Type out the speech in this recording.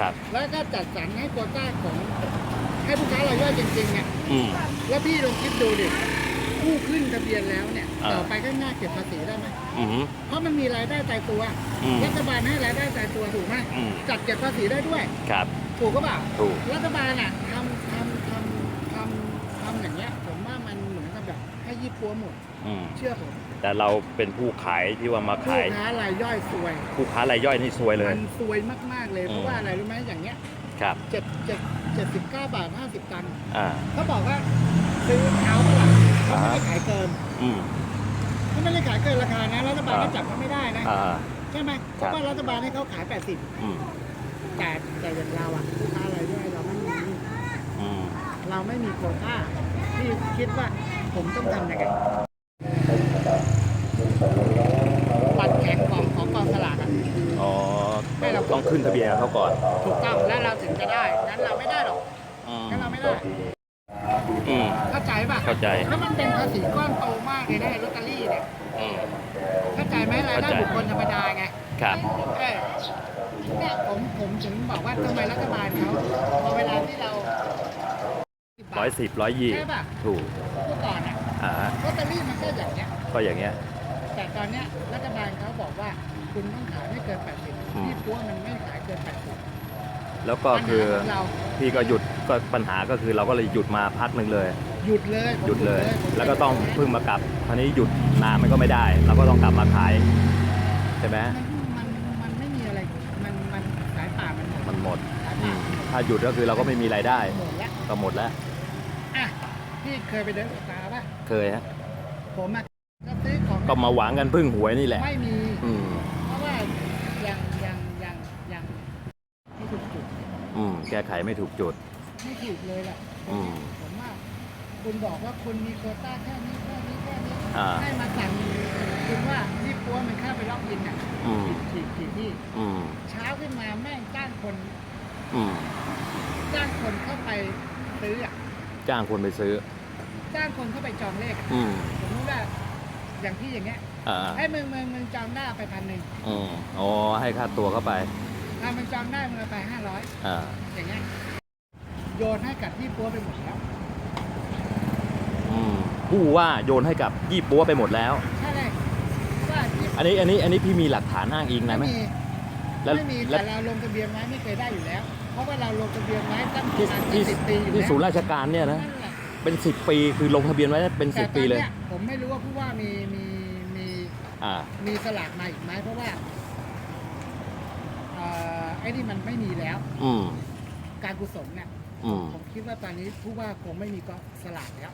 ครับแล้วก็จัดสรรให้โควต้าของให้ผู้ค้ารายย่อยจริงๆเนี่ยอืม แล้วพี่ลองคิดดูดิผู้ขึ้นทะเบียนแล้วเนี่ยอ่า ต่อไปข้างหน้าเก็บภาษีได้ไหมอืม เพราะมันมีรายได้ตายตัวอืมรัฐบาลให้รายได้ตายตัวถูกไหมอืม จัดเก็บภาษีได้ด้วย ครับ ถูกก็เปล่าถูก รัฐบาลอะทำทำทำทำทำอย่างเงี้ย ผมว่ามันเหมือนกับแบบให้ยี่ปัวหมด อืม เชื่อผม แต่เราเป็นผู้ขายที่ว่ามาผู้ขายค้ารายย่อยซวย ผู้ค้ารายย่อยนี่ซวยเลย มันซวยมาก ๆ เลยอืมเพราะว่าอะไรรู้ไหมอย่างเงี้ยครับเจ็ดเจ็ดเจ็ดสิบเก้าบาทห้าสิบตันอ่า เขาบอกว่าซื้อเท้าเท่าไหร่เขาไม่อ่าได้ฮะขายเกินอืม เขาไม่ได้ขายเกินราคานะรัฐบาลอ่าก็จับเขาไม่ได้นะอ่า ใช่ไหมเพครับราะว่ารัฐบาลให้เขาขายอืม80แต่แต่อย่างเราอะผู้ค้ารายย่อยเราไม่มีอืม เราไม่มีโควต้าที่คิดว่าผมต้องทำยังไงบัตรแข็งของของกองสลากอะ อ๋อ ให้เรา ต้องขึ้นทะเบียนกับเขาก่อนถูกต้องแล้วเราถึงจะได้งั้นเราไม่ได้หรอกอืมงั้นเราไม่ได้อืม เข้าใจป่ะเข้าใจ แล้วมันเป็นภาษีก้อนโตมากเลยนะไอ้ลอตเตอรี่เนี่ยอืม เข้าใจไหมรายได้เข้าใจ บุคคลธรรมดาไงครับ เออเนี่ยผมผมถึงบอกว่าทำไมรัฐบาลเขาพอเวลาที่เรา10ร้อยสิบร้อยยี่ใช่ป่ะถูกเมื่อก่อนอะอ่าลอตเตอรี่มันก็อย่างเงี้ย ก็อย่างเงี้ยแต่ตอนเนี้ยรัฐบาลเขาบอกว่าคุณต้องขายไม่เกิน 80อืม ที่พัวมันไม่ขายเกิน80แล้วก็คือปัญหาของเราพี่ก็หยุดก็ปัญหาก็คือเราก็เลยหยุดมาพักหนึ่งเลย หยุดเลยผมหยุดเลย ผมแล้วก็ต้องเพิ่งมากลับคราวนี้หยุดนานมันก็ไม่ได้ เราก็ต้องกลับมาขายใช่ไหมมันมันมันไม่มีอะไร มันมันสายป่ามันหมดมันหมดสายอืป่ามมันหมดถ้าหยุดก็คือเราก็ไม่มีรายได้ หมดแล้วก็หมดแล้ว อะพี่เคยไปเดินตาป่ะเคยฮะผมอะก็ซื้อของก็มาหวังกันพึ่งหวยนี่แหละ ไม่มีอืม เพราะว่ายังยังยังยังไม่ถูกจุด อืม แก้ไขไม่ถูกจุด ไม่ถูกเลยแหละอืม ผมว่าคุณบอกว่าคุณมีโควต้าแค่นี้แค่นี้แค่นี้อ่า ให้มาสั่งคุณว่าที่ปัวมันเข้าไปล็อกอินอะอืมขีดขีดที่อืม เช้าขึ้นมาแม่งจ้างคนอืม จ้างคนเข้าไปซื้ออะจ้างคนไปซื้อ จ้างคนเข้าไปจองเลขอะอืม สมมติว่าอย่างพี่อย่างเงี้ยอ่าให้มึงมึงมึงจองได้ไปพันหนึ่งอืมอ๋อ ให้ค่าตัวเข้าไป ถ้ามึงจองได้มึงเอาไปห้าร้อยอ่าอย่างเงี้ยโยนให้กับที่ปัวไปหมดแล้วอืมผู้ว่าโยนให้กับยี่ปัวไปหมดแล้ว ใช่เลยว่าที่อันนี้อันนี้อันนี้พี่มีหลักฐานอ้างอิงนะไหมไม่มีแล้วไม่มีแล้วแต่เราลงทะเบียนไว้ไม่เคยได้อยู่แล้ว เพราะว่าเราลงทะเบียนไว้ตั้งปที่ระมาณที่สิบปีอยู่ที่แล้วศูนย์ราชการเนี่ยนะนั่นแหละ เป็นสิบปีคือลงทะเบียนไว้เป็นสิแต่บตปีอนเลยเนี้ยผมไม่รู้ว่าผู้ว่ามีมีมีอ่า มีสลากมาอีกไหมเพราะว่าเอ่อไอ้นี่มันไม่มีแล้ว อืมการกุศลเนี่ยอืมผมคิดว่าตอนนี้ผู้ว่าคงไม่มีก็สลากแล้ว